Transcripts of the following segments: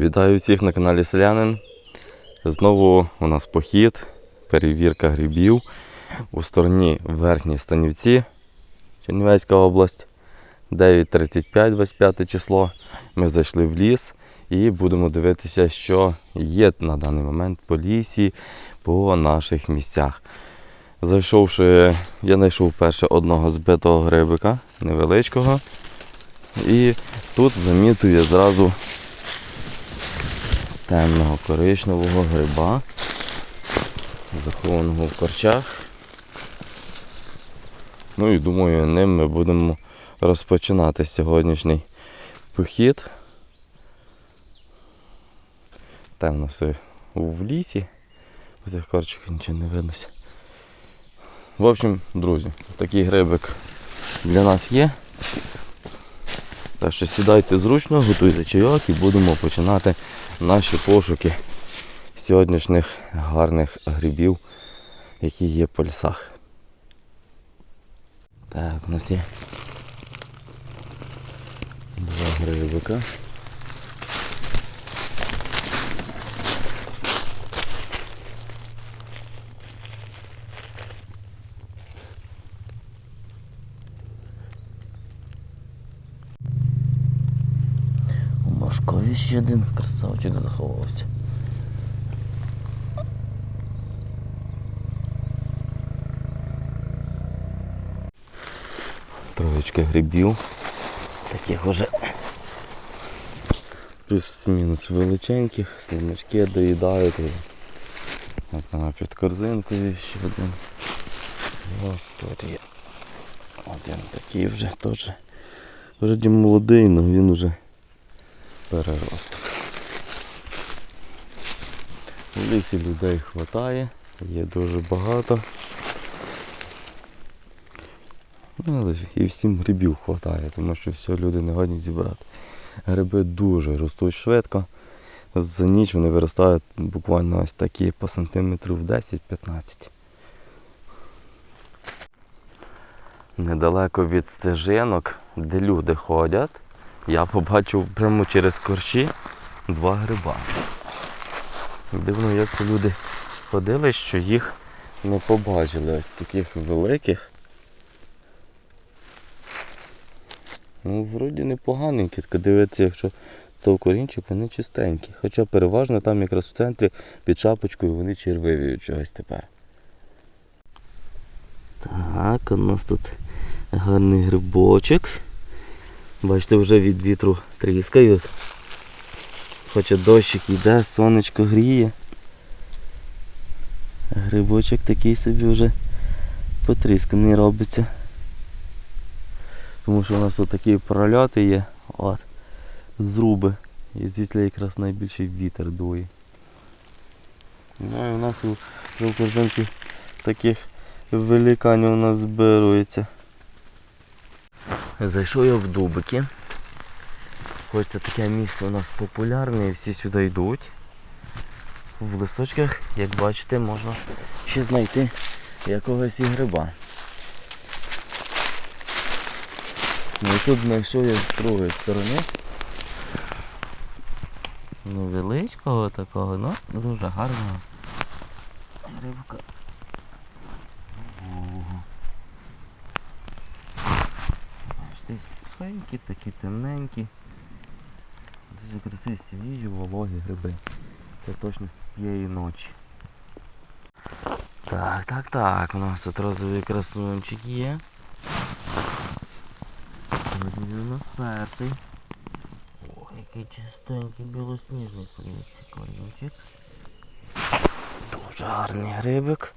Вітаю всіх на каналі Селянин. Знову у нас похід, перевірка грибів у стороні Верхні Станівці, Чернівецька область. 9.35, 25 число. Ми зайшли в ліс і будемо дивитися, що є на даний момент по лісі, по наших місцях. Зайшовши, я знайшов перше одного збитого грибика, невеличкого. І тут замітив я зразу темного коричневого гриба, захованого в корчах. Ну і думаю, ним ми будемо розпочинати сьогоднішній похід. Темно все в лісі. В цих корчиках нічого не виднося. В общем, друзі, такий грибик для нас є. Так що сідайте зручно, готуйте чайок і будемо починати наші пошуки сьогоднішніх гарних грибів, які є по лісах. Так, у нас є два грибика. У Машкові ще один красавчик заховався. Троєчка грибів. Таких уже плюс-мінус величеньких, слимачки доїдають. От вона під корзинкою ще один. Ось тут є. Один такий вже теж. Вроді молодий, але він уже переросток. У лісі людей вистачає, є дуже багато. Ну, і всім грибів вистачає, тому що все люди не годні зібрати. Гриби дуже ростуть швидко. За ніч вони виростають буквально ось такі по сантиметрів 10-15. Недалеко від стежинок, де люди ходять, я побачив прямо через корчі два гриба. Дивно, як це люди ходили, що їх не побачили ось таких великих. Ну, вроді непоганенькі, тільки дивиться, якщо то корінчик, вони чистенькі. Хоча переважно там якраз в центрі під шапочкою вони червиві чогось тепер. Так, у нас тут гарний грибочок. Бачите, вже від вітру тріскають. Хоча дощик йде, сонечко гріє. Грибочок такий собі вже потрісканий робиться. Тому що у нас тут такі прольоти є. От. Зруби. І звідси якраз найбільший вітер дує. Ну і у нас у жовтожинки таких великанів у нас збирується. Зайшов я в дубики. Хоч це таке місце у нас популярне і всі сюди йдуть. В листочках, як бачите, можна ще знайти якогось і гриба. Ну і тут знайшов я з другої сторони. Невеличкого такого, ну дуже гарного грибка. Ого. Бачите, такі темненькі. Дуже красиві, свіжі, вологі гриби. Це точно з цієї ночі. Так, так, так, у нас тут розовий красунчик є. Сьогодні у нас перший. О, який чистенький білосніжний, подивіться, корінчик. Дуже гарний грибик.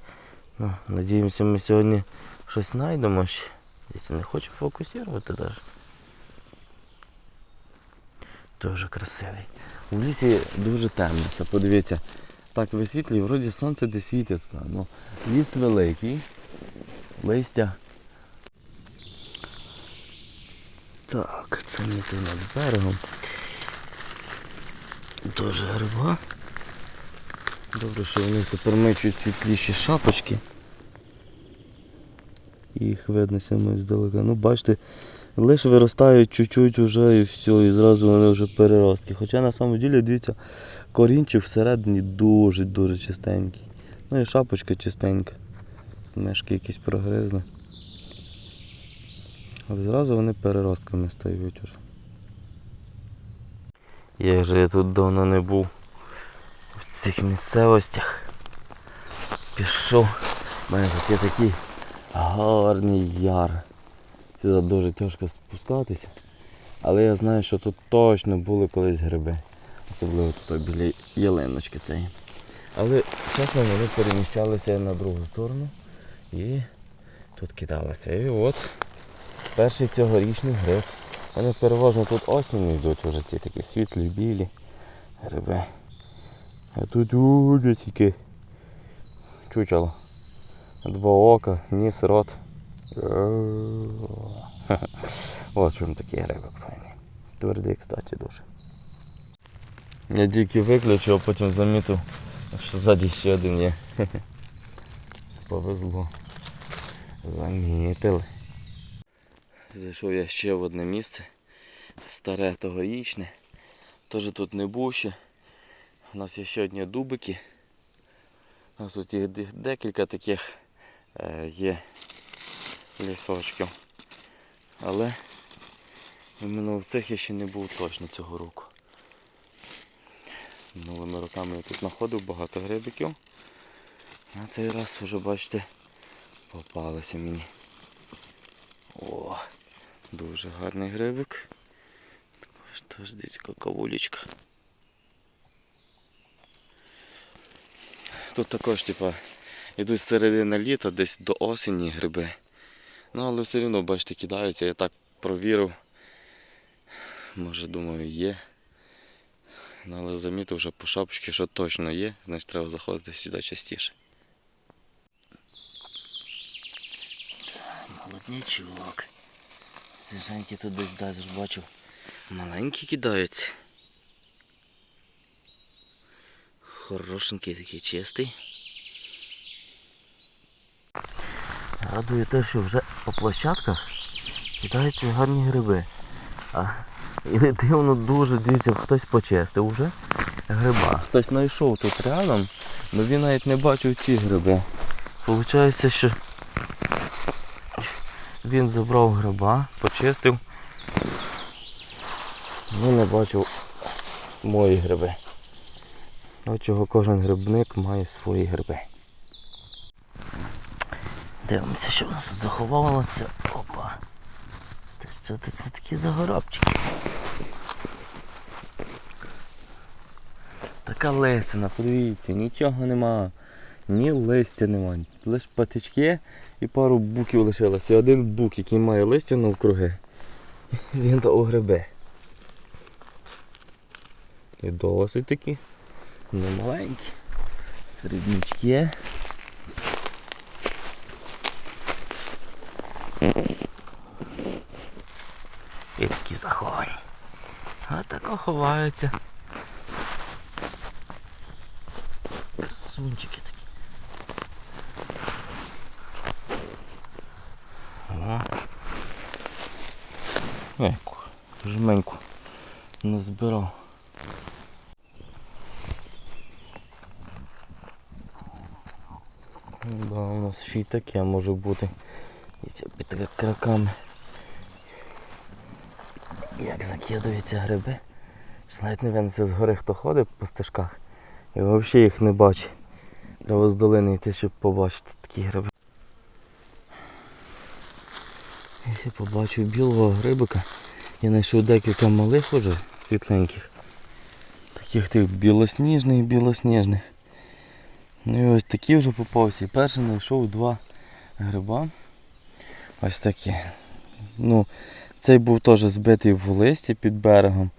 Ну, надіємося, ми сьогодні щось знайдемо ще. Якщо не хочу фокусувати навіть. Дуже красивий. У лісі дуже темно, це подивіться. Так висвітлює, вроді сонце десь світить. Ну, ліс великий, листя. Так, це не ти над берегом. Дуже гриба. Добре, що вони тепер мечуть світліші шапочки. Їх видно саме здалека. Ну, бачите, Лише виростають чуть-чуть вже і все, і зразу вони вже переростки. Хоча на самом ділі, дивіться, корінчик всередині дуже-дуже чистенький. Ну і шапочка чистенька. Мешки якісь прогризли. Але зразу вони переростками стають уже. Як же я тут давно не був в цих місцевостях. Пішов. У мене тут є такий гарний яр. Сюди дуже тяжко спускатися. Але я знаю, що тут точно були колись гриби. Особливо тут біля ялиночки цієї. Але чесно вони переміщалися на другу сторону і тут кидалися. І от перший цьогорічний гриб. Вони переважно тут осінню йдуть вже ті такі світлі, білі гриби. А тут дуже тільки чучело. Два ока, ніс, рот. Ось чому такий грибок файний. Твердий, кстати, дуже. Я тільки виключив, а потім замітив, що ззаді ще один є. Повезло. Замітили. Зайшов я ще в одне місце. Старе тогорічне. Теж тут не був ще. У нас є ще одні дубики. У нас тут їх декілька таких є лісочків. Але іменно в цих я ще не був точно цього року. Минулими роками я тут знаходив багато грибиків. А цей раз вже бачите попалося мені. О, дуже гарний грибик. Теж десь кавулечка. Тут також, типа, йдуть з середини літа, десь до осені гриби. Ну, але все одно, бачите, кидаються. Я так провірив. Може, думаю, є. Ну, але замітив вже по шапочці, що точно є, значить треба заходити сюди частіше. Молоднячок. Свіженький тут десь далі бачу. Маленький кидаються. Хорошенький такий чистий. Радує те, що вже по площадках кидаються гарні гриби. А і не дивно дуже, дивіться, хтось почистив вже гриба. Хтось знайшов тут рядом, але він навіть не бачив ці гриби. Получається, що він забрав гриба, почистив. Він не бачив мої гриби. От чого кожен грибник має свої гриби. Дивимося, що в нас тут заховалося. Опа. Що це, це такі загоробчики? Така лисина, подивіться, нічого нема. Ні листя нема. Лише патички і пару буків лишилося. І один бук, який має листя навкруги. Він то гриби. І досить такі. Немаленькі. Середнячки. І такі заховані. А тако ховаються. Красунчики такі. О. Еку, жменьку назбирав. Да, у нас ще й таке може бути. Під краками. Як закидуються гриби. Навіть не видно, це згори хто ходить по стежках. І взагалі їх не бачить. Треба з долини йти, щоб побачити такі гриби. Я побачив білого грибика, я знайшов декілька малих уже світленьких. Таких тих білосніжних, білосніжних. Ну і ось такі вже попався. І перший знайшов два гриба. Ось такі. Ну, цей був теж збитий в листі під берегом.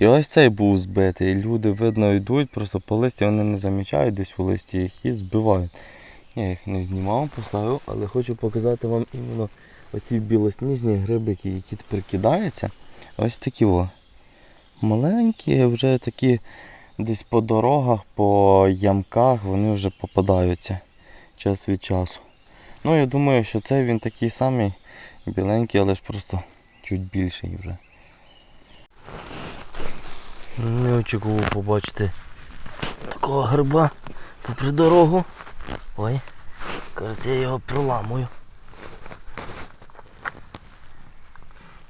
І ось цей був збитий. Люди, видно, йдуть, просто по листі вони не замічають десь у листі їх і збивають. Я їх не знімав, поставив, але хочу показати вам іменно оті білосніжні грибики, які тепер кидаються. Ось такі о. Маленькі, вже такі десь по дорогах, по ямках вони вже попадаються час від часу. Ну я думаю, що цей він такий самий біленький, але ж просто чуть більший вже. Не очікував побачити такого гриба попри дорогу. Ой, кажеться, я його проламую.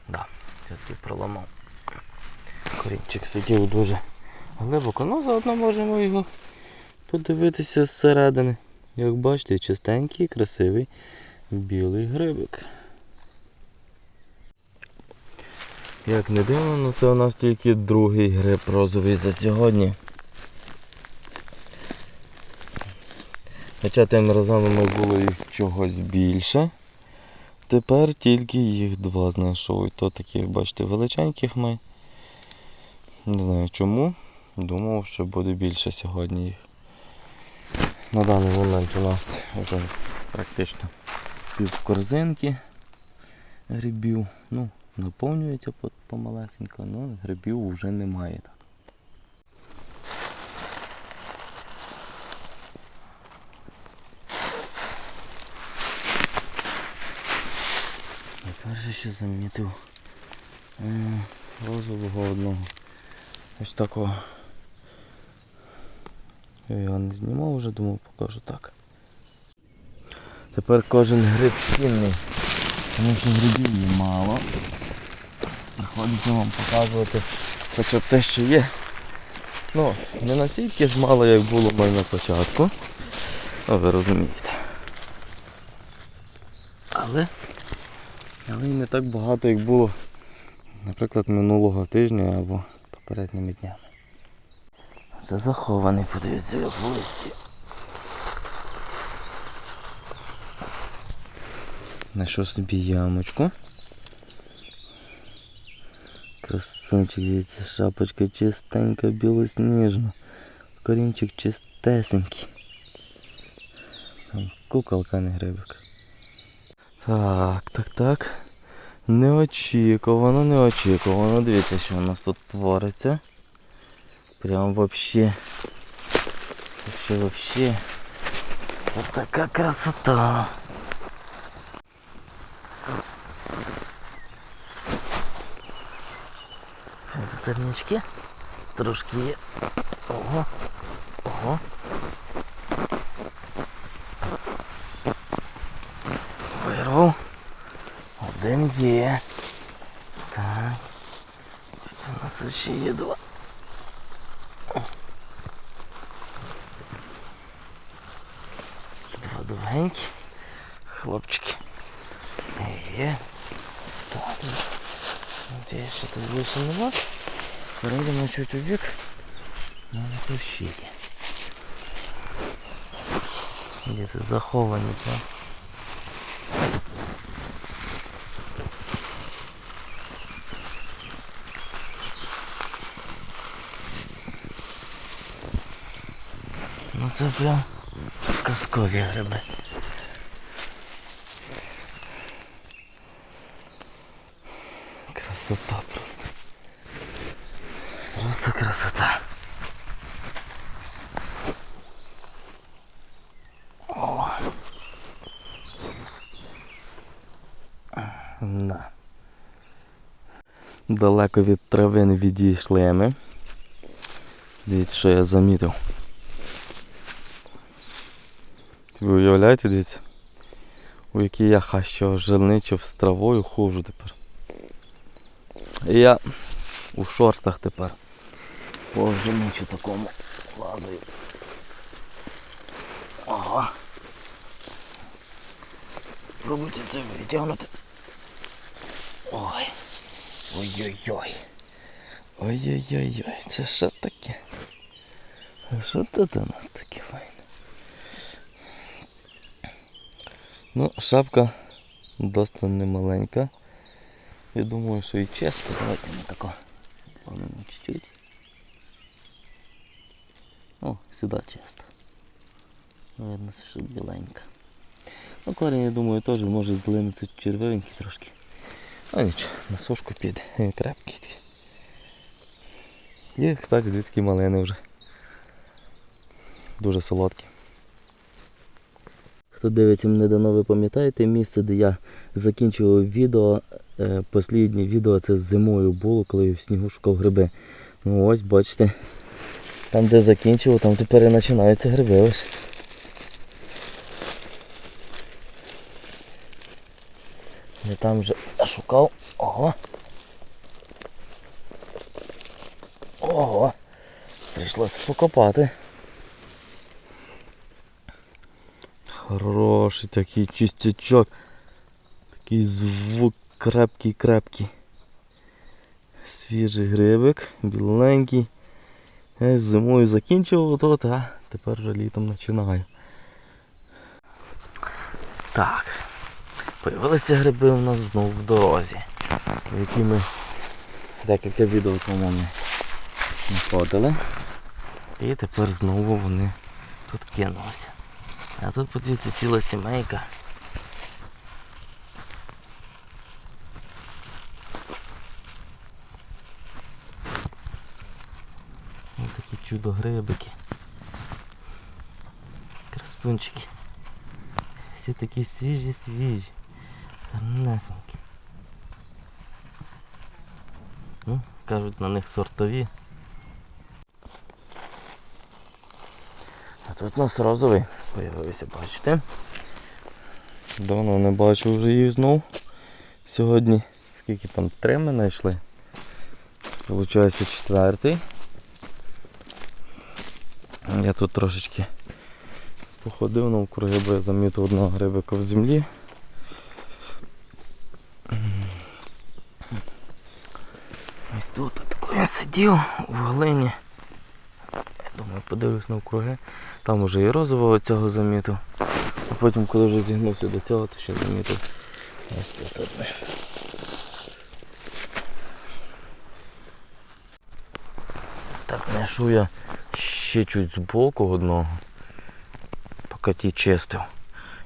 Да, все-таки проламав. Корінчик сидів дуже глибоко, ну заодно можемо його подивитися зсередини. Як бачите, чистенький, красивий білий грибик. Як не дивно, ну це у нас тільки другий гриб розовий за сьогодні. Хоча тим нас було їх чогось більше. Тепер тільки їх два знайшов. І то таких, бачите, величеньких ми. Не знаю чому. Думав, що буде більше сьогодні їх. На даний момент у нас вже практично пів корзинки грибів. Ну, наповнюється по- помалесенько, але грибів вже немає. Перше, що замітив розового одного. Ось такого. Я його не знімав вже, думав покажу так. Тепер кожен гриб цінний. Тому що грибів є мало. Приходиться вам показувати хоча б те, що є. Ну, не настільки ж мало, як було в мене на початку. Ну, ви розумієте. Але, але і не так багато, як було, наприклад, минулого тижня або попередніми днями. Це захований, подивіться, як листі. Знайшов собі ямочку. Красунчик, дивіться, шапочка чистенька, білосніжна. Корінчик чистесенький. Там куколка не грибик. Так, так, так. Неочікувано, неочікувано. Дивіться, що у нас тут твориться. Прям вообще. Вообще, вообще. Вот така красота. Це тернички. Трошки є. Ого. Ого. Вирвав. Один є. Так. Це у нас ще є два. Два довгенькі. Хлопчики. Є. Так. Надіюсь, що тут більше нема. Перейдемо чуть у бік. Ну, не тут є. Де це заховані прям. Ну це прям казкові гриби. Красота просто. Просто красота. О. Да. Далеко від трави не відійшли ми. Дивіться, що я замітив. Ви уявляєте, дивіться, у якій я хащо жилничив з травою ходжу тепер. І я у шортах тепер. По жилничу такому лазаю. Ага. Пробуйте це витягнути. Ой. Ой-ой-ой. Ой-ой-ой-ой. Це що таке? Що тут у нас таке файне? Ну, шапка досить немаленька. Я думаю, що і чесно. Давайте ми тако чуть-чуть. О, сюди чисто. Видно, що біленька. Ну, корінь, я думаю, теж може злинути червивенький трошки. А нічого, на сушку піде. Е, Крепкий такий. Кстати, дві такі малини вже. Дуже солодкі. Хто дивиться мене давно, ви пам'ятаєте місце, де я закінчував відео. Е, Посліднє відео це зимою було, коли я в снігу шукав гриби. Ну ось, бачите, там де закінчував, там тепер і починаються гриби ось. Я там вже шукав. Ого. Ого. Прийшлося покопати. Хороший такий чистячок. Такий звук крепкий, крепкий. Свіжий грибик, біленький. Я зимою закінчував тут, а тепер вже літом починаю. Так. Появилися гриби у нас знову в дорозі, які ми декілька відео тому ми знаходили. І тепер знову вони тут кинулися. А тут подивіться ціла сімейка. Ось чудо-грибики. Красунчики. Всі такі свіжі, свіжі. Гарнесенькі. Ну, кажуть, на них сортові. А тут у нас розовий появився, бачите? Давно не бачив вже її знов. Сьогодні скільки там три ми знайшли. Получається четвертий. Я тут трошечки походив навкруги, бо я замітив одного грибика в землі. Ось тут такий я сидів у глині. Я думаю, подивлюсь навкруги. Там уже і розового цього замітив. А потім, коли вже зігнувся до цього, то ще замітив. Ось тут одне. Так, знайшов я ще чуть збоку одного, поки ті чистив.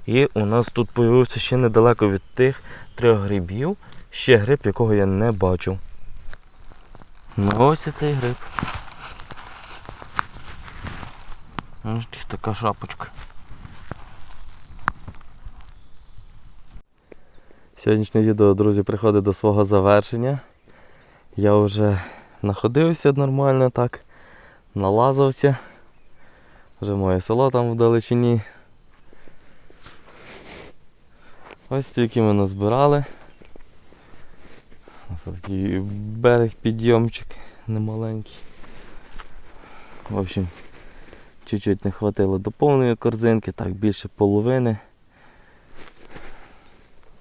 І у нас тут з'явився ще недалеко від тих трьох грибів, ще гриб, якого я не бачив. Ну ось і цей гриб. Ось така шапочка. Сьогоднішнє відео, друзі, приходить до свого завершення. Я вже находився нормально так, налазився. Вже моє село там вдалечині. Ось тільки ми назбирали. Ось такий берег підйомчик немаленький. В общем, чуть-чуть не хватило до повної корзинки, так більше половини.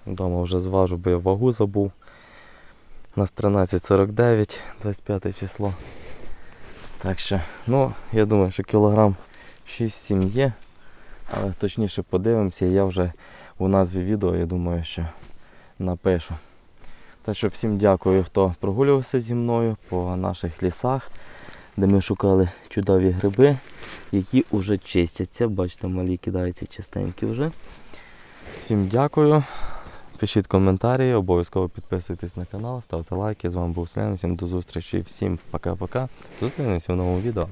Вдома вже зважу, бо я вагу забув. У нас 13,49, 25 число. Так що, ну, я думаю, що кілограм 6-7 є. Але точніше подивимося, я вже у назві відео, я думаю, що напишу. Так що всім дякую, хто прогулювався зі мною по наших лісах, де ми шукали чудові гриби, які вже чистяться. Бачите, малі кидаються чистенькі вже. Всім дякую. Пишіть коментарі, обов'язково підписуйтесь на канал, ставте лайки. З вами був Селян. Всім до зустрічі. Всім пока-пока. Зустрінемося в новому відео.